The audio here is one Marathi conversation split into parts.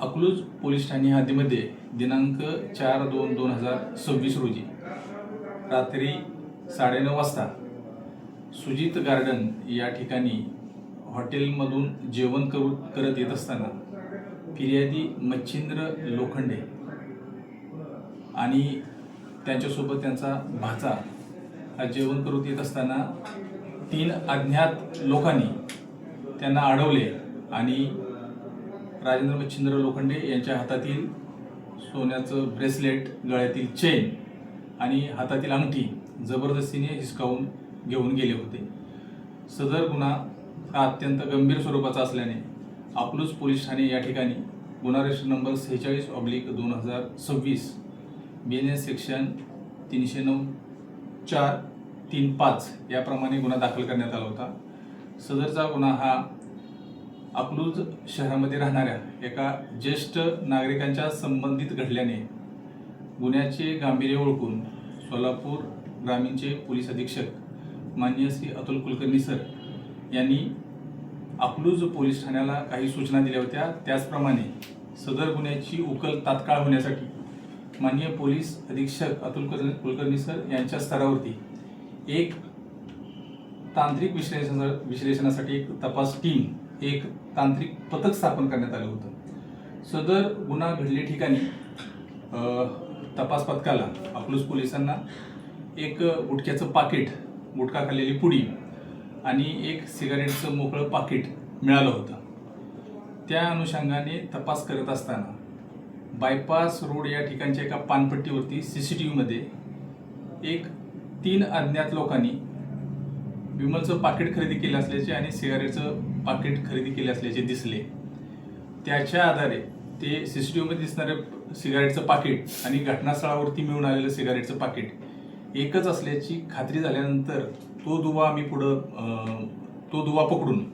अकलूज पोलीस ठाणे हद्दीमध्ये दिनांक चार दोन दोन हजार सव्वीस रोजी रात्री साडेनऊ वाजता सुजित गार्डन या ठिकाणी हॉटेलमधून जेवण करू करत येत असताना फिर्यादी मच्छिंद्र लोखंडे आणि त्यांच्यासोबत त्यांचा भाचा हा जेवण करून येत असताना तीन अज्ञात लोकांनी त्यांना अडवले आणि राजेंद्र मच्छिंद्र लोखंडे यांच्या हातातील सोन्याचं ब्रेसलेट गळ्यातील चेन आणि हातातील अंगठी जबरदस्तीने हिसकावून घेऊन गेले होते. सदर गुन्हा हा अत्यंत गंभीर स्वरूपाचा असल्याने अकलूज पोलीस ठाणे या ठिकाणी गुन्हा रजिस्टर नंबर सेहेचाळीस ऑब्लिक दोन हजार सव्वीस बी एन एस सेक्शन तीनशे नऊ चार तीन पाच याप्रमाणे गुन्हा दाखल करण्यात आला होता. सदरचा गुन्हा हा अकलूज शहरामध्ये राहणाऱ्या एका ज्येष्ठ नागरिकांच्या संबंधित घडल्याने गुन्ह्याचे गांभीर्य ओळखून सोलापूर ग्रामीणचे पोलीस अधीक्षक माननीय श्री अतुल कुलकर्णी सर यांनी अकलूज पोलीस ठाण्याला काही सूचना दिल्या होत्या. त्याचप्रमाणे सदर गुन्ह्याची उकल तात्काळ होण्यासाठी माननीय पोलीस अधीक्षक अतुल कुलकर्णी सर यांच्या स्तरावरती एक तांत्रिक विश्लेषणा विश्लेषणासाठी एक तपास टीम एक तांत्रिक पथक स्थापन करण्यात आलं होतं. सदर गुन्हा घडले ठिकाणी तपास पथकाला अकलूज पोलिसांना एक गुटख्याचं पाकिट गुटखा खाल्लेली पुडी आणि एक सिगारेटचं मोकळं पाकिट मिळालं होतं. त्या अनुषंगाने तपास करत असताना बायपास रोड या ठिकाणच्या एका पानपट्टीवरती सी सी टी व्हीमध्ये एक तीन अज्ञात लोकांनी विमलचं पाकिट खरेदी केलं असल्याचे आणि सिगारेटचं पाकिट खरेदी केले असल्याचे दिसले. त्याच्या आधारे ते सी सी टी व्हीमध्ये दिसणारे सिगारेटचं पाकिट आणि घटनास्थळावरती मिळून आलेलं सिगारेटचं पाकिट एकच असल्याची खात्री झाल्यानंतर तो दुवा आम्ही पुढं तो दुवा पकडून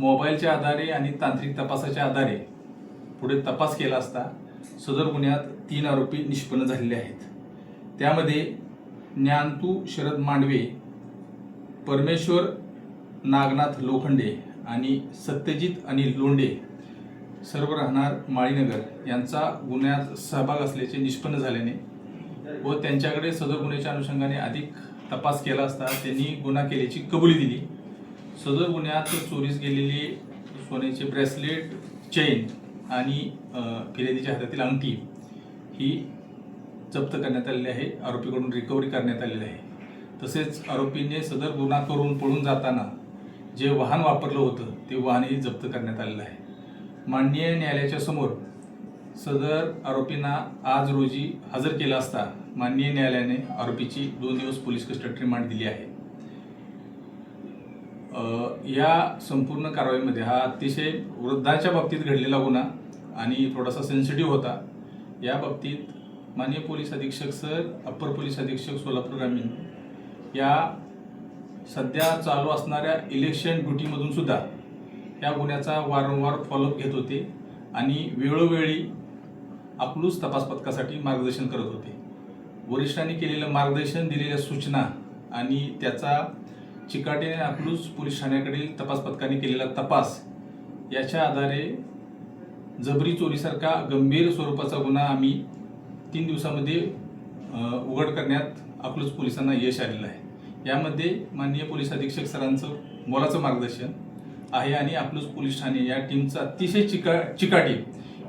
मोबाईलच्या आधारे आणि तांत्रिक तपासाच्या आधारे पुढे तपास केला असता सदर गुन्ह्यात तीन आरोपी निष्पन्न झालेले आहेत. त्यामध्ये ज्ञानतू शरद मांडवे परमेश्वर नागनाथ लोखंडे आणि सत्यजित अनिल लोंडे सर्व राहणार माळीनगर यांचा गुन्ह्यात सहभाग असल्याचे निष्पन्न झाल्याने व त्यांच्याकडे सदर गुन्ह्याच्या अनुषंगाने अधिक तपास केला असता त्यांनी गुन्हा केल्याची कबुली दिली. सदर गुन्ह्यात चोरीस गेलेली सोन्याचे ब्रेसलेट चेन आणि फिर्यादीच्या हातातील अंगठी ही जप्त करण्यात आलेली आहे. आरोपीकडून रिकव्हरी करण्यात आलेली आहे. तसेच आरोपीने सदर गुन्हा करून पळून जाताना जे वाहन वापरलं होतं ते वाहनही जप्त करण्यात आलेलं आहे. माननीय न्यायालयाच्या समोर सदर आरोपींना आज रोजी हजर केला असता माननीय न्यायालयाने आरोपीची दोन दिवस पोलीस कस्टडी रिमांड दिली आहे. या संपूर्ण कारवाईमध्ये हा अतिशय वृद्धाच्या बाबतीत घडलेला गुन्हा आणि थोडासा सेन्सिटिव्ह होता. या बाबतीत माननीय पोलीस अधीक्षक सर अप्पर पोलीस अधीक्षक सोलापूर ग्रामीण या सध्या चालू असणाऱ्या इलेक्शन ड्युटीमधून सुद्धा या गुन्ह्याचा वारंवार फॉलोअप घेत होते आणि वेळोवेळी अकलूज तपास पथकासाठी मार्गदर्शन करत होते. वरिष्ठांनी केलेलं मार्गदर्शन दिलेल्या सूचना आणि त्याचा चिकाटीने अकलूज पोलीस ठाण्याकडील तपास पथकाने केलेला तपास याच्या आधारे जबरी चोरीसारखा गंभीर स्वरूपाचा गुन्हा आम्ही तीन दिवसामध्ये उघड करण्यात अकलूज पोलिसांना यश आलेलं आहे. यामध्ये माननीय पोलीस अधीक्षक सरांचं मोलाचं मार्गदर्शन आहे आणि अकलूज पोलीस ठाणे या टीमचं अतिशय चिका चिकाटी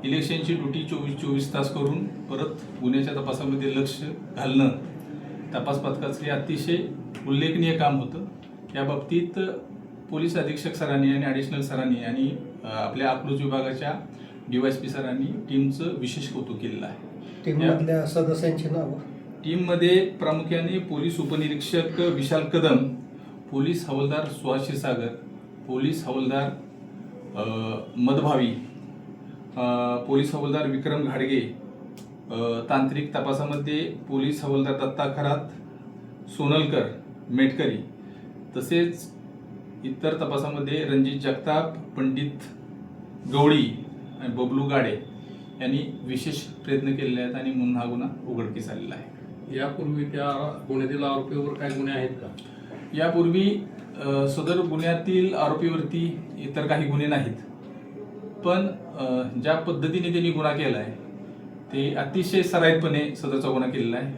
इलेक्शनची ड्युटी चोवीस चोवीस तास करून परत गुन्ह्याच्या तपासामध्ये लक्ष घालणं तपास पथकाचे अतिशय उल्लेखनीय काम होतं. या बाबतीत पोलीस अधीक्षक सरांनी आणि ॲडिशनल सरांनी आणि आपल्या अकलूज विभागाच्या डी वाय पी सरांनी टीमचं विशेष कौतुक केलेलं आहे. टीममधल्या सदस्यांची नावं. टीममध्ये प्रामुख्याने पोलीस उपनिरीक्षक विशाल कदम पोलीस हवालदार सुहास क्षीरसागर पोलीस हवालदार मधभावी पोलीस हवालदार विक्रम घाडगे तांत्रिक तपासामध्ये पोलीस हवालदार दत्ता खरात सोनलकर मेटकरी तसेच इतर तपासामध्ये रणजित जगताप पंडित गवळी आणि बबलू गाडे यांनी विशेष प्रयत्न केलेले आहेत आणि मुन्हा गुन्हा उघडकीस आलेला आहे. यापूर्वी त्या गुन्ह्यातील आरोपीवर काय गुन्हे आहेत का? यापूर्वी अ, सदर गुन्ह्यातील आरोपीवरती इतर काही गुन्हे नाहीत. पण अ, ज्या पद्धतीने त्यांनी गुन्हा केला आहे ते अतिशय सराईतपणे सदरचा गुन्हा केलेला आहे.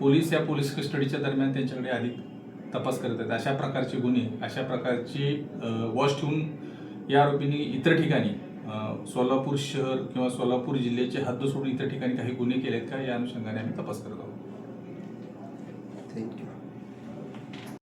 पोलीस या पोलीस कस्टडीच्या दरम्यान त्यांच्याकडे अधिक तपास करत आहेत. अशा प्रकारचे गुन्हे अशा प्रकारची वॉच ठेवून या आरोपींनी इतर ठिकाणी अ, सोलापूर शहर किंवा सोलापूर जिल्ह्याचे हद्द सोडून इतर ठिकाणी काही गुन्हे केले आहेत का या अनुषंगाने आम्ही तपास करत आहोत. Thank you.